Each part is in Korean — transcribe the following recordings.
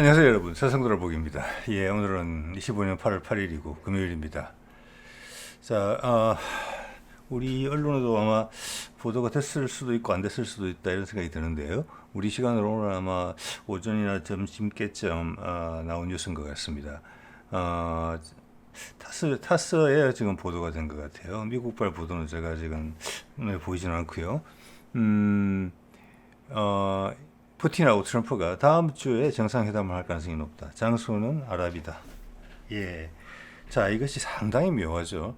안녕하세요 여러분. 세상돌아보기입니다. 예 오늘은 25년 8월 8일이고 금요일입니다. 자 어, 우리 언론에도 아마 보도가 됐을 수도 있고 안 됐을 수도 있다 이런 생각이 드는데요. 우리 시간으로 오늘 아마 오전이나 점심께쯤 어, 나온 뉴스인 것 같습니다. 어, 타스, 타스에 지금 보도가 된 것 같아요. 미국발 보도는 제가 지금 눈에 보이지는 않고요. 음, 어, 푸틴하고 트럼프가 다음 주에 정상회담을 할 가능성이 높다. 장소는 아랍이다. 예. 자, 이것이 상당히 묘하죠.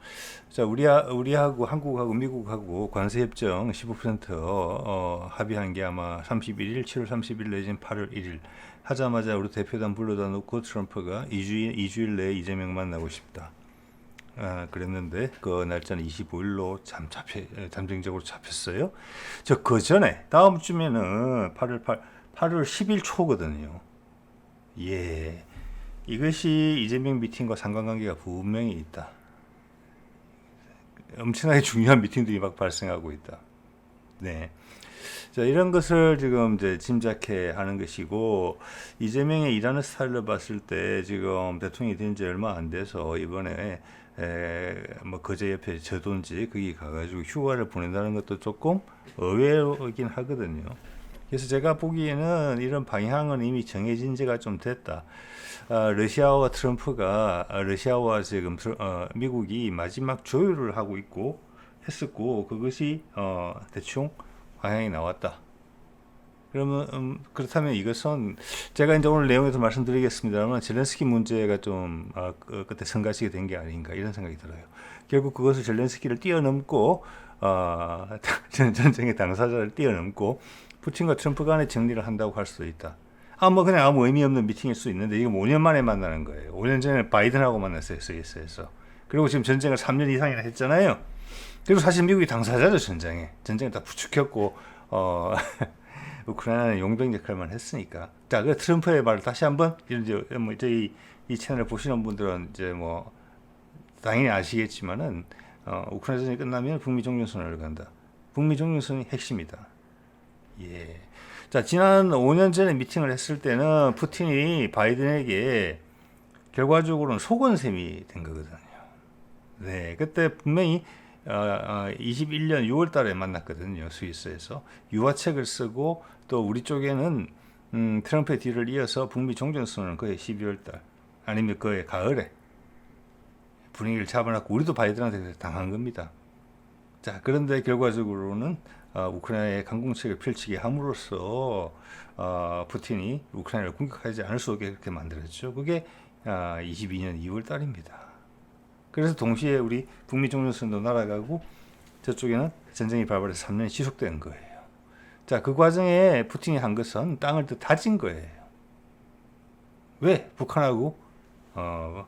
자, 우리, 우리하고 한국하고 미국하고 관세협정 15% 어, 합의한 게 아마 31일, 7월 30일 내지는 8월 1일 하자마자 우리 대표단 불러다 놓고 트럼프가 2주일, 2주일 내에 이재명 만나고 싶다. 아, 그랬는데 그 날짜는 25일로 잠 잡혀 잠정적으로 잡혔어요. 저 그 전에 다음 주면은 8월 8 8월 10일 초거든요. 예. 이것이 이재명 미팅과 상관관계가 분명히 있다. 엄청나게 중요한 미팅들이 막 발생하고 있다. 네. 자, 이런 것을 지금 이제 짐작해 하는 것이고, 이재명의 일하는 스타일로 봤을 때 지금 대통령이 된 지 얼마 안 돼서 이번에 에, 뭐 거제 옆에 저돈지 거기 가가지고 휴가를 보낸다는 것도 조금 의외이긴 하거든요. 그래서 제가 보기에는 이런 방향은 이미 정해진 지가 좀 됐다. 아, 러시아와 트럼프가 아, 러시아와 지금 어, 미국이 마지막 조율을 하고 있고 했었고 그것이 어, 대충 방향이 나왔다. 그러면 음, 그렇다면 이것은 제가 이제 오늘 내용에서 말씀드리겠습니다만 젤렌스키 문제가 좀 아, 그, 그때 성가시게 된 게 아닌가 이런 생각이 들어요. 결국 그것을 젤렌스키를 뛰어넘고 어, 전쟁의 당사자를 뛰어넘고 푸틴과 트럼프 간의 정리를 한다고 할 수도 있다. 아, 뭐 그냥 아무 의미 없는 미팅일 수 있는데 이거 5년 만에 만나는 거예요. 5년 전에 바이든하고 만났어요, 스위스에서. 그리고 지금 전쟁을 3년 이상이나 했잖아요. 그리고 사실 미국이 당사자죠, 전쟁에. 전쟁을 다 부추겼고, 어, 우크라이나는 용병 역할만 했으니까. 자, 그 트럼프의 말을 다시 한번, 이제 뭐 저희 이 채널을 보시는 분들은 이제 뭐, 당연히 아시겠지만은, 어, 우크라이나 전이 끝나면 북미 종전선언을 간다. 북미 종전선이 핵심이다. 예. 자, 지난 5년 전에 미팅을 했을 때는 푸틴이 바이든에게 결과적으로는 속은 셈이 된 거거든요. 네. 그때 분명히 21년 6월 달에 만났거든요. 스위스에서. 유화책을 쓰고 또 우리 쪽에는 음, 트럼프의 뒤를 이어서 북미 종전선언을 거의 12월 달 아니면 거의 가을에 분위기를 잡아놨고 우리도 바이든한테 당한 겁니다. 자, 그런데 결과적으로는 어, 우크라이나의 강공책을 펼치게 함으로써 어, 푸틴이 우크라이나를 공격하지 않을 수 없게 그렇게 만들었죠. 그게 아, 22년 2월 달입니다. 그래서 동시에 우리 북미 종전선도 날아가고 저쪽에는 전쟁이 발발해서 3년이 지속된 거예요. 자, 그 과정에 푸틴이 한 것은 땅을 더 다진 거예요. 왜? 북한하고 어,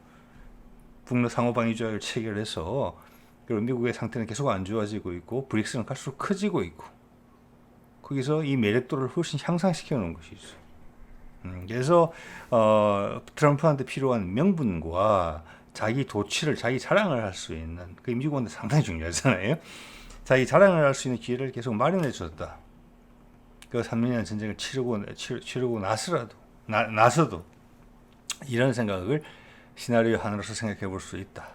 북러 상호방위 조약을 체결해서 그리고 미국의 상태는 계속 안 좋아지고 있고 브릭스는 갈수록 커지고 있고 거기서 이 매력도를 훨씬 향상시켜 놓은 것이죠. 음, 그래서 어, 트럼프한테 필요한 명분과 자기 도취를 자기 자랑을 할 수 있는 그 미국한테 상당히 중요하잖아요. 자기 자랑을 할 수 있는 기회를 계속 마련해 줬다. 그 3년이라는 전쟁을 치르고 치르고 나서라도 나, 나서도 이런 생각을 시나리오 하나로서 생각해 볼 수 있다.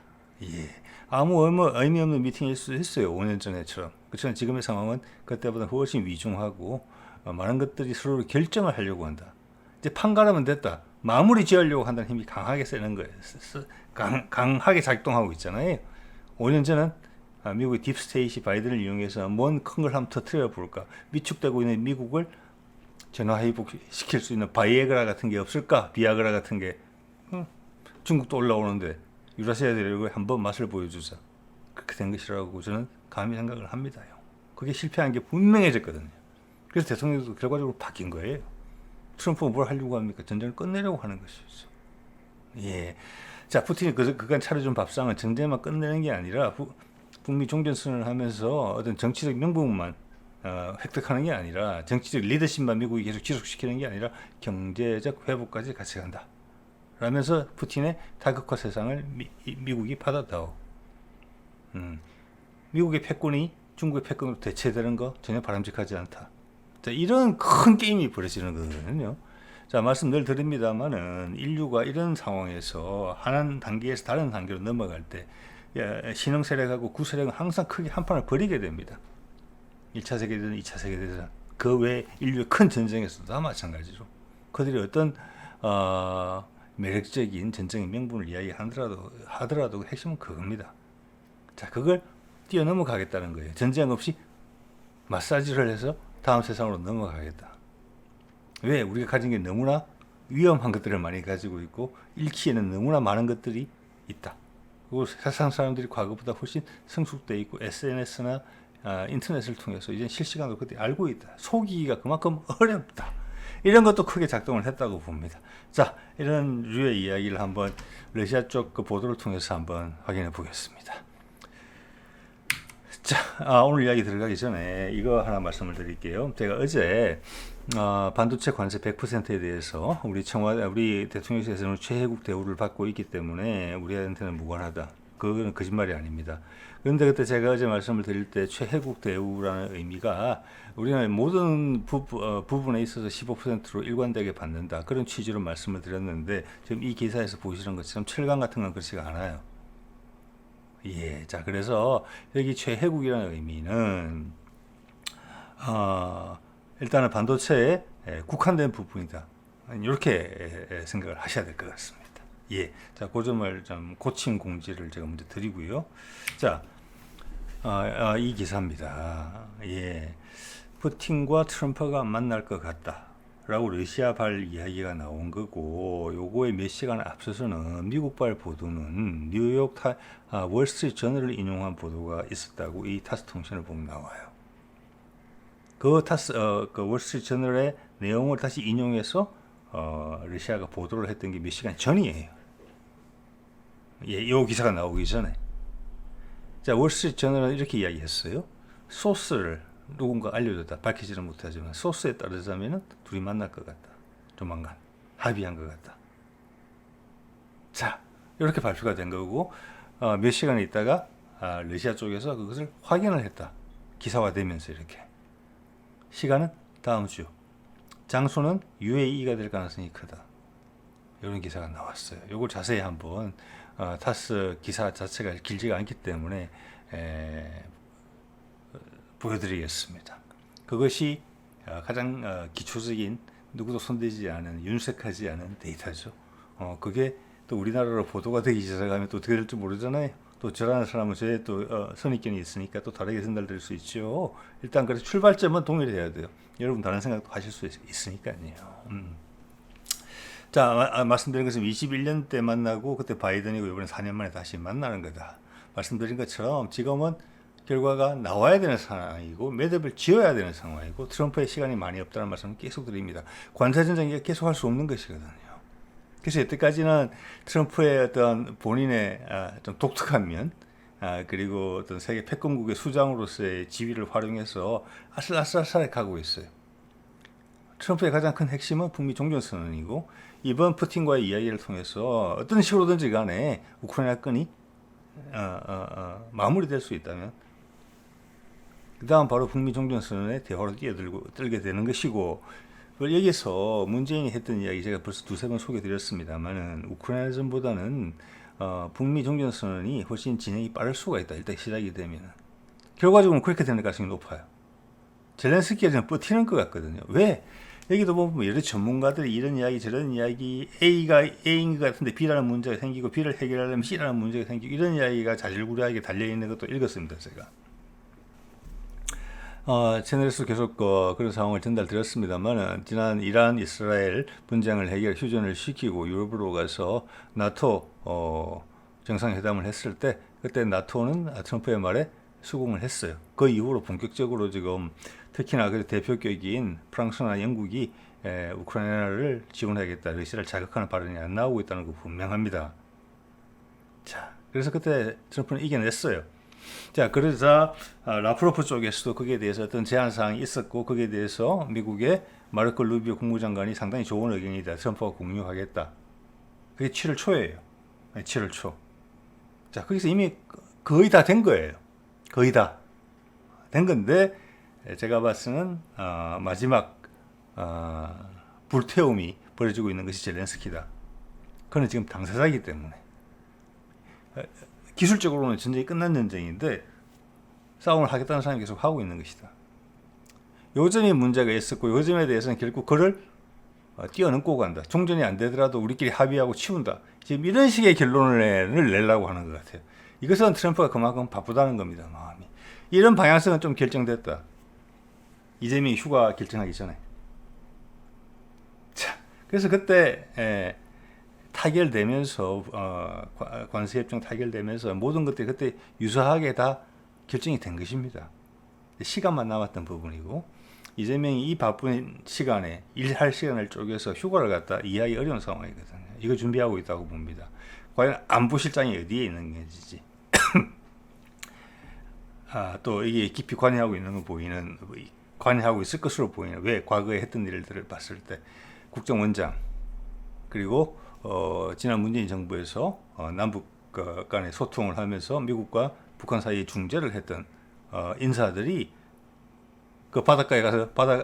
예. 아무 의미 없는 미팅일 수 있어요. 5년 전에처럼. 그렇지만 지금의 상황은 그때보다 훨씬 위중하고 어, 많은 것들이 서로 결정을 하려고 한다. 이제 판가름은 됐다. 마무리 지으려고 한다는 힘이 강하게 세는 거예요. 강, 강하게 작동하고 있잖아요. 5년 전은 아, 미국의 딥스테이시 바이든을 이용해서 뭔 큰 걸 한번 터트려 볼까. 위축되고 있는 미국을 전화회복시킬 수 있는 바이에그라 같은 게 없을까? 비아그라 같은 게. 응. 중국도 올라오는데 유라시아 대륙을 한번 맛을 보여주자. 그렇게 된 것이라고 저는 감히 생각을 합니다요. 그게 실패한 게 분명해졌거든요. 그래서 대통령도 결과적으로 바뀐 거예요. 트럼프가 뭘 하려고 합니까? 전쟁을 끝내려고 하는 것이죠. 예. 자, 푸틴이 그, 그간 차려준 밥상은 전쟁만 끝내는 게 아니라 부, 북미 종전선언을 하면서 어떤 정치적 명분만 어, 획득하는 게 아니라 정치적 리더십만 미국이 계속 지속시키는 게 아니라 경제적 회복까지 같이 간다. 라면서 푸틴의 다극화 세상을 미, 미국이 받아다오. 음, 미국의 패권이 중국의 패권으로 대체되는 거 전혀 바람직하지 않다. 자, 이런 큰 게임이 벌어지는 거거든요. 자, 말씀 늘 드립니다만은 인류가 이런 상황에서 한 단계에서 다른 단계로 넘어갈 때 예, 신흥 세력하고 구세력은 항상 크게 한 판을 벌이게 됩니다. 1차 세계대전, 2차 세계대전 그 외 인류의 큰 전쟁에서도 다 마찬가지로 그들이 어떤 어, 매력적인 전쟁의 명분을 이야기하더라도 하더라도 핵심은 그겁니다. 자, 그걸 뛰어넘어 가겠다는 거예요. 전쟁 없이 마사지를 해서 다음 세상으로 넘어가겠다. 왜? 우리가 가진 게 너무나 위험한 것들을 많이 가지고 있고 잃기에는 너무나 많은 것들이 있다. 그리고 세상 사람들이 과거보다 훨씬 성숙돼 있고 SNS나 아, 인터넷을 통해서 이제 실시간으로 그때 알고 있다. 속이기가 그만큼 어렵다. 이런 것도 크게 작동을 했다고 봅니다. 자, 이런 류의 이야기를 한번 러시아 쪽 그 보도를 통해서 한번 확인해 보겠습니다. 자, 아, 오늘 이야기 들어가기 전에 이거 하나 말씀을 드릴게요. 제가 어제 어, 반도체 관세 100%에 대해서 우리 청와 우리 대통령실에서는 최혜국 대우를 받고 있기 때문에 우리한테는 무관하다. 그거는 거짓말이 아닙니다. 그런데 그때 제가 어제 말씀을 드릴 때 최혜국 대우라는 의미가 우리는 모든 부, 어, 부분에 있어서 15%로 일관되게 받는다. 그런 취지로 말씀을 드렸는데 지금 이 기사에서 보시는 것처럼 철강 같은 건 그렇지가 않아요. 예, 자 그래서 여기 최혜국이라는 의미는 어, 일단은 반도체에 에, 국한된 부분이다. 이렇게 생각을 하셔야 될 것 같습니다. 예, 자, 그 점을 좀 고침 공지를 제가 먼저 드리고요. 자, 아, 아, 이 기사입니다. 예, 푸틴과 트럼프가 만날 것 같다. 라고 러시아발 이야기가 나온 거고 요거에 몇 시간 앞서서는 미국발 보도는 뉴욕 타, 아, 월스트리트 저널을 인용한 보도가 있었다고 이 타스 통신을 보면 나와요. 그 타스 어, 그 월스트리트 저널의 내용을 다시 인용해서 어, 러시아가 보도를 했던 게 몇 시간 전이에요. 예, 요 기사가 나오기 전에. 자, 월스트리트 저널은 이렇게 이야기했어요. 소스를 누군가 알려줬다. 밝히지는 못하지만 소스에 따르자면은 둘이 만날 것 같다. 조만간 합의한 것 같다. 자, 이렇게 발표가 된 거고 어, 몇 시간 있다가 아, 러시아 쪽에서 그것을 확인을 했다. 기사화되면서 이렇게. 시간은 다음 주. 장소는 UAE가 될 가능성이 크다. 이런 기사가 나왔어요. 이걸 자세히 한번 어, 타스 기사 자체가 길지가 않기 때문에 에, 보여드리겠습니다. 그것이 어, 가장 어, 기초적인 누구도 손대지 않은 윤색하지 않은 데이터죠. 어, 그게 또 우리나라로 보도가 되기 시작하면 또 어떻게 될지 모르잖아요. 또 저라는 사람은 저의 또 어, 선입견이 있으니까 또 다르게 전달될 수 있죠. 일단 그래서 출발점은 동일해야 돼요. 여러분 다른 생각도 하실 수 있, 있으니까요. 음. 자, 마, 아, 말씀드린 것은 21년 때 만나고 그때 바이든이고 이번에 4년 만에 다시 만나는 거다. 말씀드린 것처럼 지금은 결과가 나와야 되는 상황이고 매듭을 지어야 되는 상황이고 트럼프의 시간이 많이 없다는 말씀을 계속 드립니다. 관세 전쟁이 계속 할 수 없는 것이거든요. 그래서 여태까지는 트럼프의 어떤 본인의 아, 좀 독특한 면, 아, 그리고 어떤 세계 패권국의 수장으로서의 지위를 활용해서 아슬아슬아슬하게 가고 있어요. 트럼프의 가장 큰 핵심은 북미 종전 선언이고 이번 푸틴과의 이야기를 통해서 어떤 식으로든지 간에 우크라이나 건이 어, 어, 어, 마무리될 수 있다면 그 다음 바로 북미 종전 선언의 대화로 뛰어들고 들게 되는 것이고 여기서 문재인이 했던 이야기 제가 벌써 두세 번 소개드렸습니다만은 우크라이나전보다는 어, 북미 종전선언이 훨씬 진행이 빠를 수가 있다. 일단 시작이 되면은 결과적으로 그렇게 되는 가능성이 높아요. 젤렌스키가 지금 버티는 것 같거든요. 왜? 여기도 보면 여러 전문가들이 이런 이야기 저런 이야기 A가 A인 것 같은데 B라는 문제가 생기고 B를 해결하려면 C라는 문제가 생기고 이런 이야기가 자질구레하게 달려있는 것도 읽었습니다. 제가. 어, 채널에서 계속 어, 그런 상황을 전달드렸습니다만 지난 이란 이스라엘 분쟁을 해결 휴전을 시키고 유럽으로 가서 나토 어, 정상회담을 했을 때 그때 나토는 트럼프의 말에 수긍을 했어요. 그 이후로 본격적으로 지금 특히나 그 대표격인 프랑스나 영국이 에, 우크라이나를 지원하겠다, 러시아를 자극하는 발언이 안 나오고 있다는 거 분명합니다. 자, 그래서 그때 트럼프는 이겨냈어요. 자, 그러자 아, 라프로프 쪽에서도 거기에 대해서 어떤 제한 사항이 있었고 거기에 대해서 미국의 마르코 루비오 국무장관이 상당히 좋은 의견이다. 트럼프가 공유하겠다. 그게 7월 초예요. 7월 초. 자, 거기서 이미 거의 다 된 거예요. 거의 다 된 건데 제가 봤을 때는 어, 마지막 어, 불태움이 벌어지고 있는 것이 젤렌스키다. 그는 지금 당사자이기 때문에 어, 기술적으로는 전쟁이 끝난 전쟁인데 싸움을 하겠다는 사람이 계속 하고 있는 것이다. 요점이 문제가 있었고 요점에 대해서는 결국 그를 어, 뛰어넘고 간다. 종전이 안 되더라도 우리끼리 합의하고 치운다. 지금 이런 식의 결론을 내려고 하는 것 같아요. 이것은 트럼프가 그만큼 바쁘다는 겁니다. 마음이. 이런 방향성은 좀 결정됐다. 이재명이 휴가 결정하기 전에. 자, 그래서 그때 에, 타결되면서 어, 과- 관세협정 타결되면서 모든 것들이 그때 유사하게 다 결정이 된 것입니다. 시간만 남았던 부분이고 이재명이 이 바쁜 시간에 일할 시간을 쪼개서 휴가를 갔다 이해하기 어려운 상황이거든요. 이거 준비하고 있다고 봅니다. 과연 안보실장이 어디에 있는 건지 아, 또 이게 깊이 관여하고 있는 거 보이는 관여하고 있을 것으로 보이는 왜 과거에 했던 일들을 봤을 때 국정원장 그리고 어, 지난 문재인 정부에서 어, 남북 어, 간의 소통을 하면서 미국과 북한 사이에 중재를 했던 어, 인사들이 그 바닷가에 가서 바다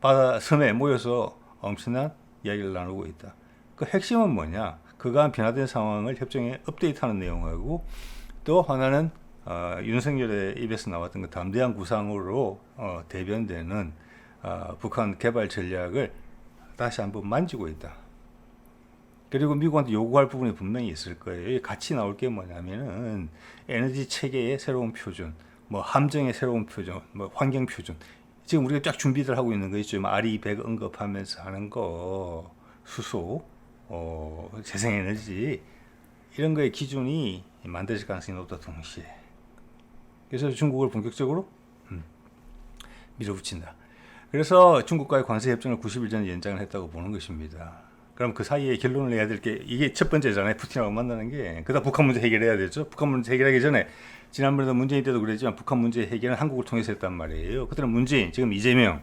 바다 섬에 모여서 엄청난 이야기를 나누고 있다. 그 핵심은 뭐냐? 그간 변화된 상황을 협정에 업데이트하는 내용하고 또 하나는 어, 윤석열의 입에서 나왔던 그 담대한 구상으로 어, 대변되는 어, 북한 개발 전략을 다시 한번 만지고 있다. 그리고 미국한테 요구할 부분이 분명히 있을 거예요. 같이 나올 게 뭐냐면은 에너지 체계의 새로운 표준, 뭐 함정의 새로운 표준, 뭐 환경 표준. 지금 우리가 쫙 준비들 하고 있는 거 있죠. 뭐 RE100 언급하면서 하는 거, 수소, 어, 재생에너지 이런 거의 기준이 만들어질 가능성이 높다 동시에. 그래서 중국을 본격적으로 음, 밀어붙인다. 그래서 중국과의 관세 협정을 90일 전에 연장을 했다고 보는 것입니다. 그럼 그 사이에 결론을 내야 될 게 이게 첫 번째잖아요. 푸틴하고 만나는 게. 그다음 북한 문제 해결해야 되죠. 북한 문제 해결하기 전에 지난번에도 문재인 때도 그랬지만 북한 문제 해결은 한국을 통해서 했단 말이에요. 그때는 문재인, 지금 이재명.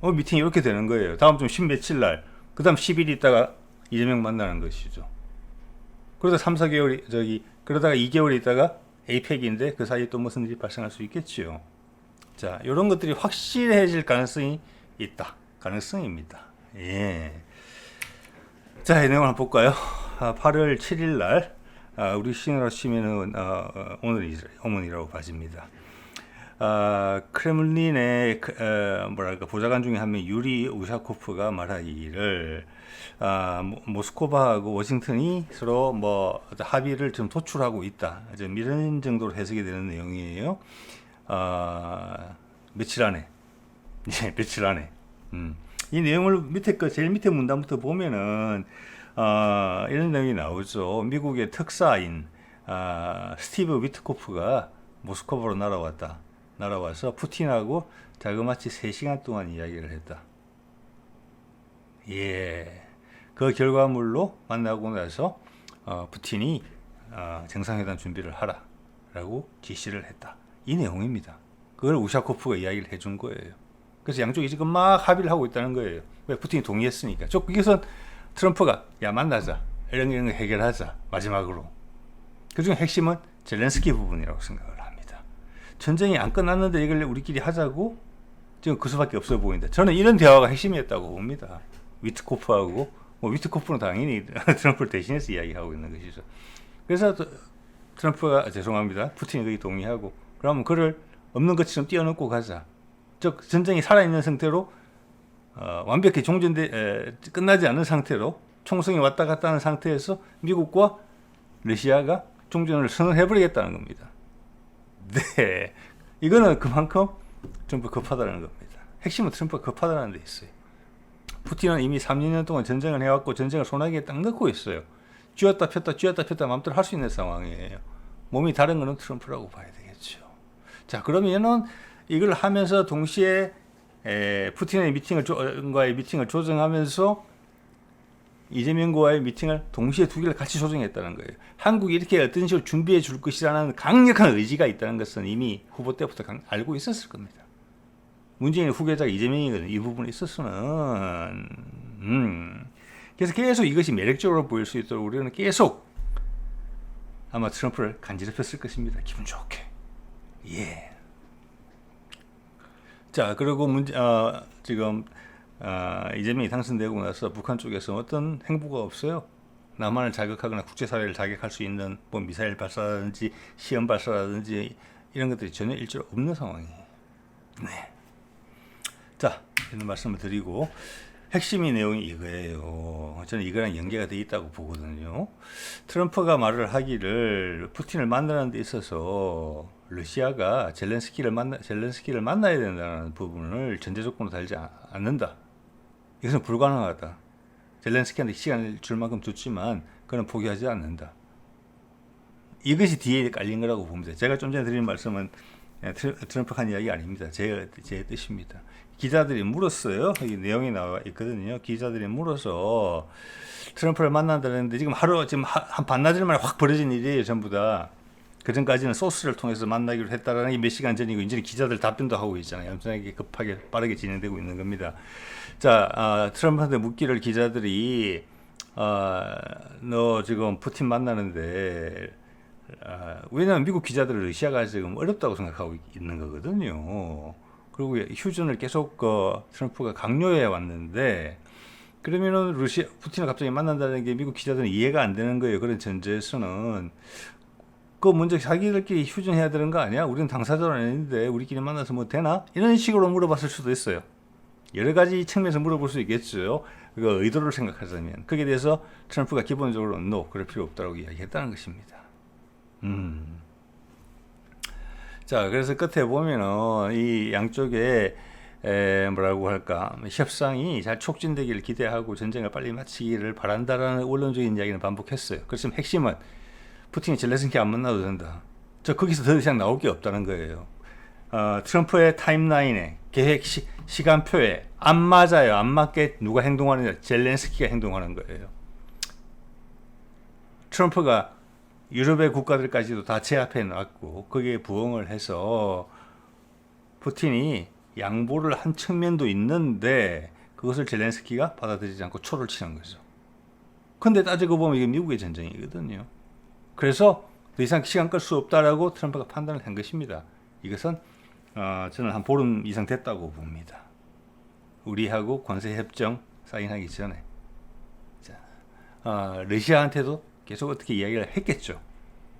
어, 미팅이 이렇게 되는 거예요. 다음 주10 며칠 날. 그 다음 10일 있다가 이재명 만나는 것이죠. 그러다 3, 4개월 저기 그러다가 2개월 있다가 에이펙인데 그 사이에 또 무슨 일이 발생할 수 있겠지요. 자, 이런 것들이 확실해질 가능성이 있다. 가능성입니다. 예. 자, 이 내용을 한번 볼까요? 아, 8월 7일 날 아, 우리 시나라 치면은 어, 어, 오늘이 어머니라고 봐집니다. 아, 크렘린의 그, 어, 뭐랄까 보좌관 중에 한 명 유리 우샤코프가 말하기를 아, 모- 모스코바하고 워싱턴이 서로 뭐 합의를 좀 도출하고 있다. 좀 이런 정도로 해석이 되는 내용이에요. 아, 며칠 안에, 예, 며칠 안에. 음. 이 내용을 밑에 거 제일 밑에 문단부터 보면은 아, 이런 내용이 나오죠. 미국의 특사인 아, 스티브 위트코프가 모스크바로 날아왔다. 날아와서 푸틴하고 자그마치 3시간 동안 이야기를 했다. 예. 그 결과물로 만나고 나서 어, 푸틴이 어, 정상회담 준비를 하라 라고 지시를 했다. 이 내용입니다. 그걸 우샤코프가 이야기를 해준 거예요. 그래서 양쪽이 지금 막 합의를 하고 있다는 거예요. 왜 푸틴이 동의했으니까. 저 여기서 트럼프가 야 만나자 이런 이런 거 해결하자 마지막으로. 그중 핵심은 젤렌스키 부분이라고 생각을 합니다. 전쟁이 안 끝났는데 이걸 우리끼리 하자고 지금 그 수밖에 없어 보인다. 저는 이런 대화가 핵심이었다고 봅니다. 위트코프하고 뭐 위트코프는 당연히 트럼프를 대신해서 이야기하고 있는 것이죠. 그래서 트- 트럼프가 아, 죄송합니다. 푸틴이 거기 동의하고 그러면 그를 없는 것처럼 뛰어넘고 가자. 즉 전쟁이 살아있는 상태로 어, 완벽히 종전돼 에, 끝나지 않은 상태로 총성이 왔다 갔다 하는 상태에서 미국과 러시아가 종전을 선언해버리겠다는 겁니다. 네, 이거는 그만큼 트럼프 급하다는 겁니다. 핵심은 트럼프가 급하다는 데 있어요. 푸틴은 이미 3년 동안 전쟁을 해왔고 전쟁을 소나기에 딱 넣고 있어요. 쥐었다 폈다 쥐었다 폈다 마음대로 할 수 있는 상황이에요. 몸이 다른 거는 트럼프라고 봐야 되겠죠. 자 그러면은 이걸 하면서 동시에 에, 푸틴의 미팅을 조, 과의 미팅을 조정하면서 이재명과의 미팅을 동시에 두 개를 같이 조정했다는 거예요. 한국이 이렇게 어떤 식으로 준비해 줄 것이라는 강력한 의지가 있다는 것은 이미 후보 때부터 강- 알고 있었을 겁니다. 문재인 후계자가 이재명이거든. 이 부분에 있어서는 음. 그래서 계속 이것이 매력적으로 보일 수 있도록 우리는 계속 아마 트럼프를 간지럽혔을 것입니다. 기분 좋게. 예. 자, 그리고 문제 어, 지금 아, 이재명이 당선되고 나서 북한 쪽에서 어떤 행보가 없어요. 남한을 자극하거나 국제사회를 자극할 수 있는 뭐 미사일 발사라든지 시험 발사라든지 이런 것들이 전혀 일절 없는 상황이에요. 네. 자, 이런 말씀을 드리고 핵심이 내용이 이거예요. 저는 이거랑 연계가 돼 있다고 보거든요. 트럼프가 말을 하기를 푸틴을 만나는 데 있어서 러시아가 젤렌스키를 만나 젤렌스키를 만나야 된다는 부분을 전제 조건으로 달지 아- 않는다. 이것은 불가능하다. 젤렌스키한테 시간을 줄 만큼 줬지만 그는 포기하지 않는다. 이것이 뒤에 깔린 거라고 봅니다. 제가 좀 전에 드린 말씀은 예, 트럼- 트럼프가 한 이야기 아닙니다. 제, 제 뜻입니다. 기자들이 물었어요. 이 내용이 나와 있거든요. 기자들이 물어서 트럼프를 만난다는데 지금 하루 지금 하- 한 반나절 만에 확 벌어진 일이에요. 전부 다. 그 전까지는 소스를 통해서 만나기로 했다라는 게몇 시간 전이고 이제 기자들 답변도 하고 있잖아요. 엄청나게 급하게 빠르게 진행되고 있는 겁니다. 자, 아, 트럼프한테 묻기를 기자들이 아, 너 지금 푸틴 만나는데 아, 왜냐하면 미국 기자들은 러시아가 지금 어렵다고 생각하고 있는 거거든요. 그리고 휴전을 계속 그 트럼프가 강요해 왔는데 그러면은 러시아 푸틴을 갑자기 만난다는 게 미국 기자들은 이해가 안 되는 거예요. 그런 전제에서는 그 먼저 자기들끼리 휴전해야 되는 거 아니야? 우리는 당사자는 아닌데 우리끼리 만나서 뭐 되나? 이런 식으로 물어봤을 수도 있어요. 여러 가지 측면에서 물어볼 수 있겠죠. 그 의도를 생각하자면 거기에 대해서 트럼프가 기본적으로 no 그럴 필요 없다고 이야기했다는 것입니다. 음. 자, 그래서 끝에 보면은 이 양쪽에 에, 뭐라고 할까 협상이 잘 촉진되기를 기대하고 전쟁을 빨리 마치기를 바란다라는 원론적인 이야기는 반복했어요. 그렇지만 핵심은 푸틴이 젤레슨키 안 만나도 된다. 저 거기서 더 이상 나올 게 없다는 거예요. 어, 트럼프의 타임라인에 계획 시, 시간표에 안 맞아요. 안 맞게 누가 행동하느냐 젤렌스키가 행동하는 거예요. 트럼프가 유럽의 국가들까지도 다 제압해 놨고 거기에 부응을 해서 푸틴이 양보를 한 측면도 있는데 그것을 젤렌스키가 받아들이지 않고 초를 치는 거죠. 근데 따지고 보면 이게 미국의 전쟁이거든요. 그래서 더 이상 시간 끌 수 없다라고 트럼프가 판단을 한 것입니다. 이것은 어, 저는 한 보름 이상 됐다고 봅니다. 우리하고 관세 협정 사인하기 전에 자, 어, 러시아한테도 계속 어떻게 이야기를 했겠죠.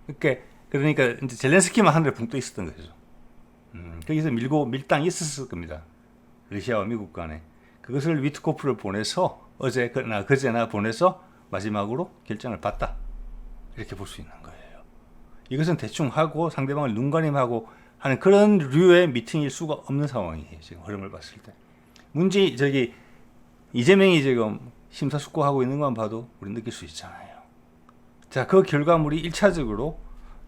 그러니까 그러니까 이제 젤렌스키만 하늘에 붕 떠 있었던 거죠. 음, 거기서 밀고 밀당이 있었을 겁니다. 러시아와 미국 간에 그것을 위트코프를 보내서 어제 그나 그제나 보내서 마지막으로 결정을 봤다 이렇게 볼 수 있는 거예요. 이것은 대충 하고 상대방을 눈가림하고 하는 그런 류의 미팅일 수가 없는 상황이에요. 지금 흐름을 봤을 때 문제 저기 이재명이 지금 심사숙고하고 있는 것만 봐도 우리 느낄 수 있잖아요. 자, 그 결과물이 1차적으로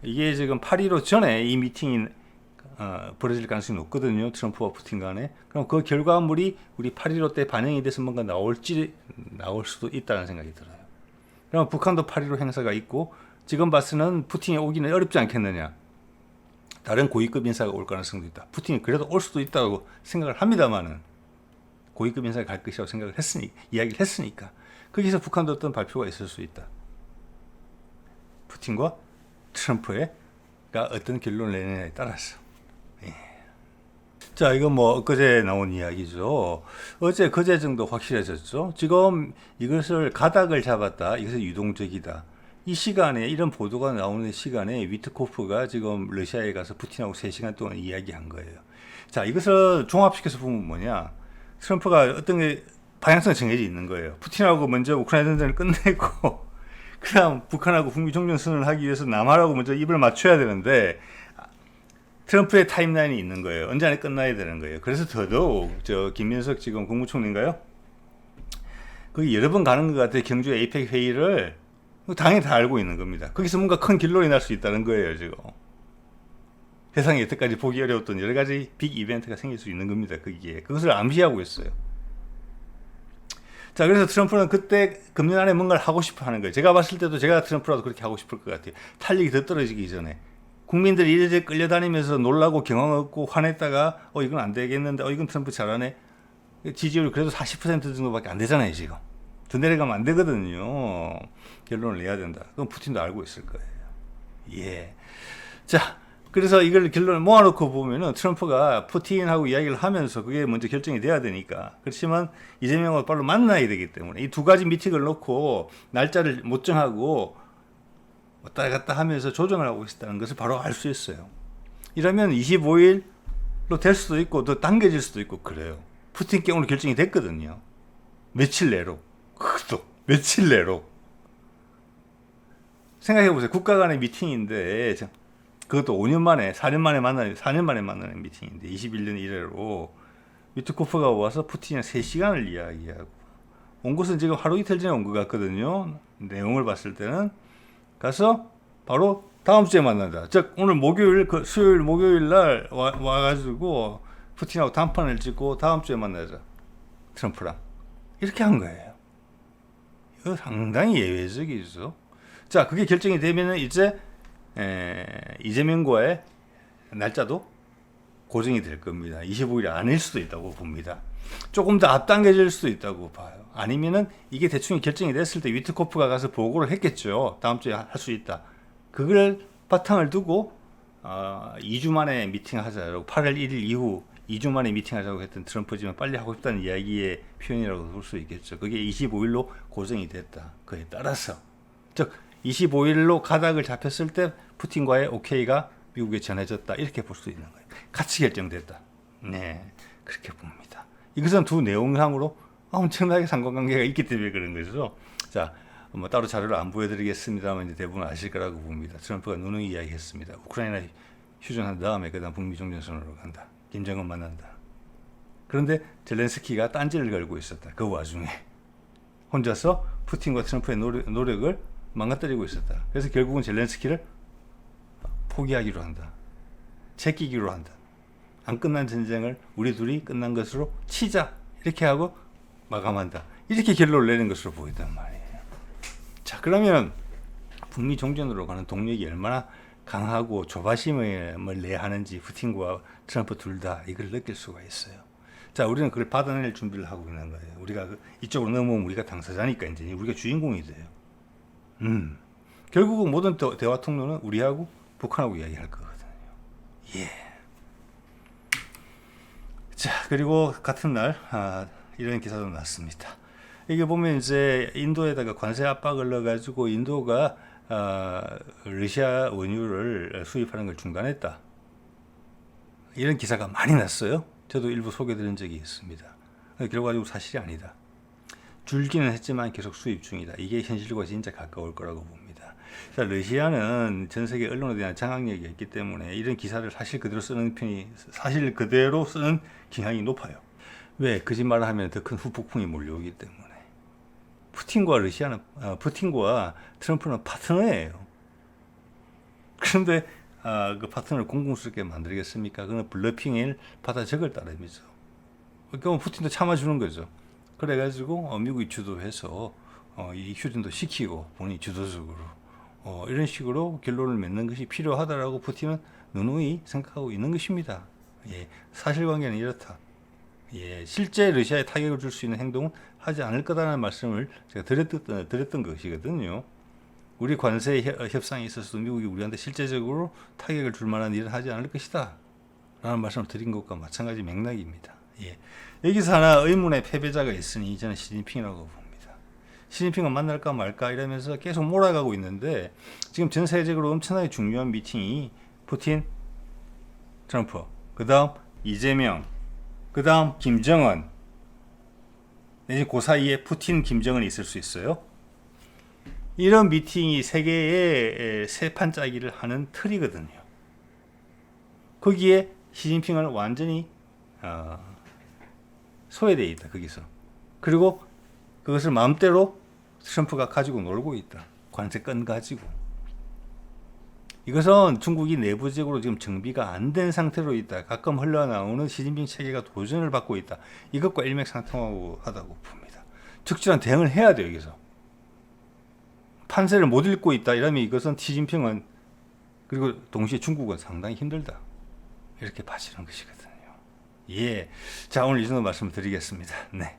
이게 지금 8.15 전에 이 미팅이 어, 벌어질 가능성이 높거든요. 트럼프와 푸틴 간에. 그럼 그 결과물이 우리 8.15 때 반영이 돼서 뭔가 나올지, 나올 수도 있다는 생각이 들어요. 그럼 북한도 8.15 행사가 있고, 지금 봐서는 푸틴이 오기는 어렵지 않겠느냐. 다른 고위급 인사가 올 가능성도 있다. 푸틴이 그래도 올 수도 있다고 생각을 합니다만은, 고위급 인사가 갈 것이라고 생각을 했으니, 이야기를 했으니까. 거기서 북한도 어떤 발표가 있을 수 있다. 푸틴과 트럼프가 어떤 결론을 내느냐에 따라서. 예. 자, 이건 뭐 엊그제 나온 이야기죠. 어제 그제 정도 확실해졌죠. 지금 이것을 가닥을 잡았다. 이것은 유동적이다. 이 시간에 이런 보도가 나오는 시간에 위트코프가 지금 러시아에 가서 푸틴하고 3시간 동안 이야기한 거예요. 자, 이것을 종합시켜서 보면 뭐냐? 트럼프가 어떤 게 방향성이 정해져 있는 거예요. 푸틴하고 먼저 우크라이나 전쟁을 끝내고 그다음 북한하고 북미 종전선언을 하기 위해서 남한하고 먼저 입을 맞춰야 되는데 트럼프의 타임라인이 있는 거예요. 언제 안에 끝나야 되는 거예요. 그래서 더더욱 저 김민석 지금 국무총리인가요? 거기 여러 번 가는 것 같아요. 경주 에이펙 회의를 당연히 다 알고 있는 겁니다. 거기서 뭔가 큰 결론이 날 수 있다는 거예요. 지금 세상에 여태까지 보기 어려웠던 여러 가지 빅 이벤트가 생길 수 있는 겁니다. 거기에 그것을 암시하고 있어요. 자, 그래서 트럼프는 그때 금년 안에 뭔가를 하고 싶어 하는 거예요. 제가 봤을 때도 제가 트럼프라도 그렇게 하고 싶을 것 같아요. 탄력이 더 떨어지기 전에. 국민들이 이래저래 끌려다니면서 놀라고 경황 없고 화냈다가, 어, 이건 안 되겠는데, 어, 이건 트럼프 잘하네. 지지율이 그래도 40% 정도밖에 안 되잖아요, 지금. 더 내려가면 안 되거든요. 결론을 내야 된다. 그건 푸틴도 알고 있을 거예요. 예. 자, 그래서 이걸 결론을 모아놓고 보면은 트럼프가 푸틴하고 이야기를 하면서 그게 먼저 결정이 돼야 되니까. 그렇지만 이재명하고 빨리 만나야 되기 때문에 이 두 가지 미팅을 놓고 날짜를 못 정하고 왔다 갔다 하면서 조정을 하고 있었다는 것을 바로 알 수 있어요. 이러면 25일로 될 수도 있고 더 당겨질 수도 있고 그래요. 푸틴께 오늘 결정이 됐거든요. 며칠 내로. 그것도 며칠 내로. 생각해 보세요. 국가 간의 미팅인데 저- 그것도 5년 만에, 4년 만에 만나는, 4년 만에 만나는 미팅인데, 21년 1회로, 위트코프가 와서 푸틴이랑 3시간을 이야기하고, 온 것은 지금 하루 이틀 전에 온 것 같거든요. 내용을 봤을 때는. 가서, 바로 다음 주에 만난다. 즉, 오늘 목요일, 그 수요일, 목요일 날 와, 와가지고, 푸틴하고 단판을 찍고, 다음 주에 만나자. 트럼프랑. 이렇게 한 거예요. 이거 상당히 예외적이죠. 자, 그게 결정이 되면은 이제 에, 이재명과의 날짜도 고정이 될 겁니다. 25일이 아닐 수도 있다고 봅니다. 조금 더 앞당겨질 수도 있다고 봐요. 아니면은 이게 대충 결정이 됐을 때 위트코프가 가서 보고를 했겠죠. 다음 주에 할 수 있다. 그걸 바탕을 두고 어, 2주 만에 미팅하자고 8월 1일 이후 2주 만에 미팅하자고 했던 트럼프지만 빨리 하고 싶다는 이야기의 표현이라고 볼 수 있겠죠. 그게 25일로 고정이 됐다. 그에 따라서 즉 25일로 가닥을 잡혔을 때 푸틴과의 오케이가 미국에 전해졌다 이렇게 볼 수 있는 거예요. 같이 결정됐다. 네 그렇게 봅니다. 이것은 두 내용상으로 엄청나게 상관관계가 있기 때문에 그런 거죠. 자, 뭐 따로 자료를 안 보여드리겠습니다만 이제 대부분 아실 거라고 봅니다. 트럼프가 누누이 이야기했습니다. 우크라이나 휴전한 다음에 그다음 북미 종전선언으로 간다. 김정은 만난다. 그런데 젤렌스키가 딴지를 걸고 있었다. 그 와중에 혼자서 푸틴과 트럼프의 노력, 노력을 망가뜨리고 있었다. 그래서 결국은 젤렌스키를 포기하기로 한다. 제끼기로 한다. 안 끝난 전쟁을 우리 둘이 끝난 것으로 치자. 이렇게 하고 마감한다. 이렇게 결론을 내는 것으로 보인단 말이에요. 자, 그러면 북미 종전으로 가는 동력이 얼마나 강하고 조바심을 내야 하는지 푸틴과 트럼프 둘 다 이걸 느낄 수가 있어요. 자, 우리는 그걸 받아낼 준비를 하고 있는 거예요. 우리가 그 이쪽으로 넘어오면 우리가 당사자니까 이제 우리가 주인공이 돼요. 음. 결국은 모든 대- 대화 통로는 우리하고 북한하고 이야기할 거거든요. 예. 자, 그리고 같은 날 아, 이런 기사도 났습니다. 이게 보면 이제 인도에다가 관세 압박을 넣어가지고 인도가 아, 러시아 원유를 수입하는 걸 중단했다. 이런 기사가 많이 났어요. 저도 일부 소개드린 적이 있습니다. 결과적으로 사실이 아니다. 줄기는 했지만 계속 수입 중이다. 이게 현실과 진짜 가까울 거라고 봅니다. 자, 러시아는 전 세계 언론에 대한 장악력이 있기 때문에 이런 기사를 사실 그대로 쓰는 편이 사실 그대로 쓰는 경향이 높아요. 왜 거짓말을 하면 더 큰 후폭풍이 몰려오기 때문에. 푸틴과 러시아는 아, 푸틴과 트럼프는 파트너예요. 그런데 아, 그 파트너를 공공스럽게 만들겠습니까? 그건 블러핑을 받아 적을 따름이죠. 그러니까 푸틴도 참아주는 거죠. 그래가지고 어, 미국이 주도해서 어, 이 휴전도 시키고 본인이 주도적으로 어, 이런 식으로 결론을 맺는 것이 필요하다라고 푸틴은 누누이 생각하고 있는 것입니다. 예, 사실관계는 이렇다. 예, 실제 러시아에 타격을 줄 수 있는 행동은 하지 않을 거다라는 말씀을 제가 드렸던, 드렸던 것이거든요. 우리 관세 협- 협상에 있어서도 미국이 우리한테 실제적으로 타격을 줄 만한 일은 하지 않을 것이다. 라는 말씀을 드린 것과 마찬가지 맥락입니다. 예. 여기서 하나 의문의 패배자가 있으니 저는 시진핑이라고 봅니다. 시진핑은 만날까 말까 이러면서 계속 몰아가고 있는데 지금 전 세계적으로 엄청나게 중요한 미팅이 푸틴, 트럼프, 그 다음 이재명, 그 다음 김정은, 내지 그 사이에 푸틴, 김정은이 있을 수 있어요. 이런 미팅이 세계의 세 판짜기를 하는 틀이거든요. 거기에 시진핑은 완전히 어, 소외되어 있다 거기서. 그리고 그것을 마음대로 트럼프가 가지고 놀고 있다. 관세권 가지고. 이것은 중국이 내부적으로 지금 정비가 안 된 상태로 있다. 가끔 흘러나오는 시진핑 체계가 도전을 받고 있다. 이것과 일맥상통하고 봅니다. 적절한 대응을 해야 돼요, 여기서. 판세를 못 읽고 있다. 이러면 이것은 시진핑은 그리고 동시에 중국은 상당히 힘들다. 이렇게 봐지는 것이거든요. 예. 자, 오늘 이 정도 말씀을 드리겠습니다. 네.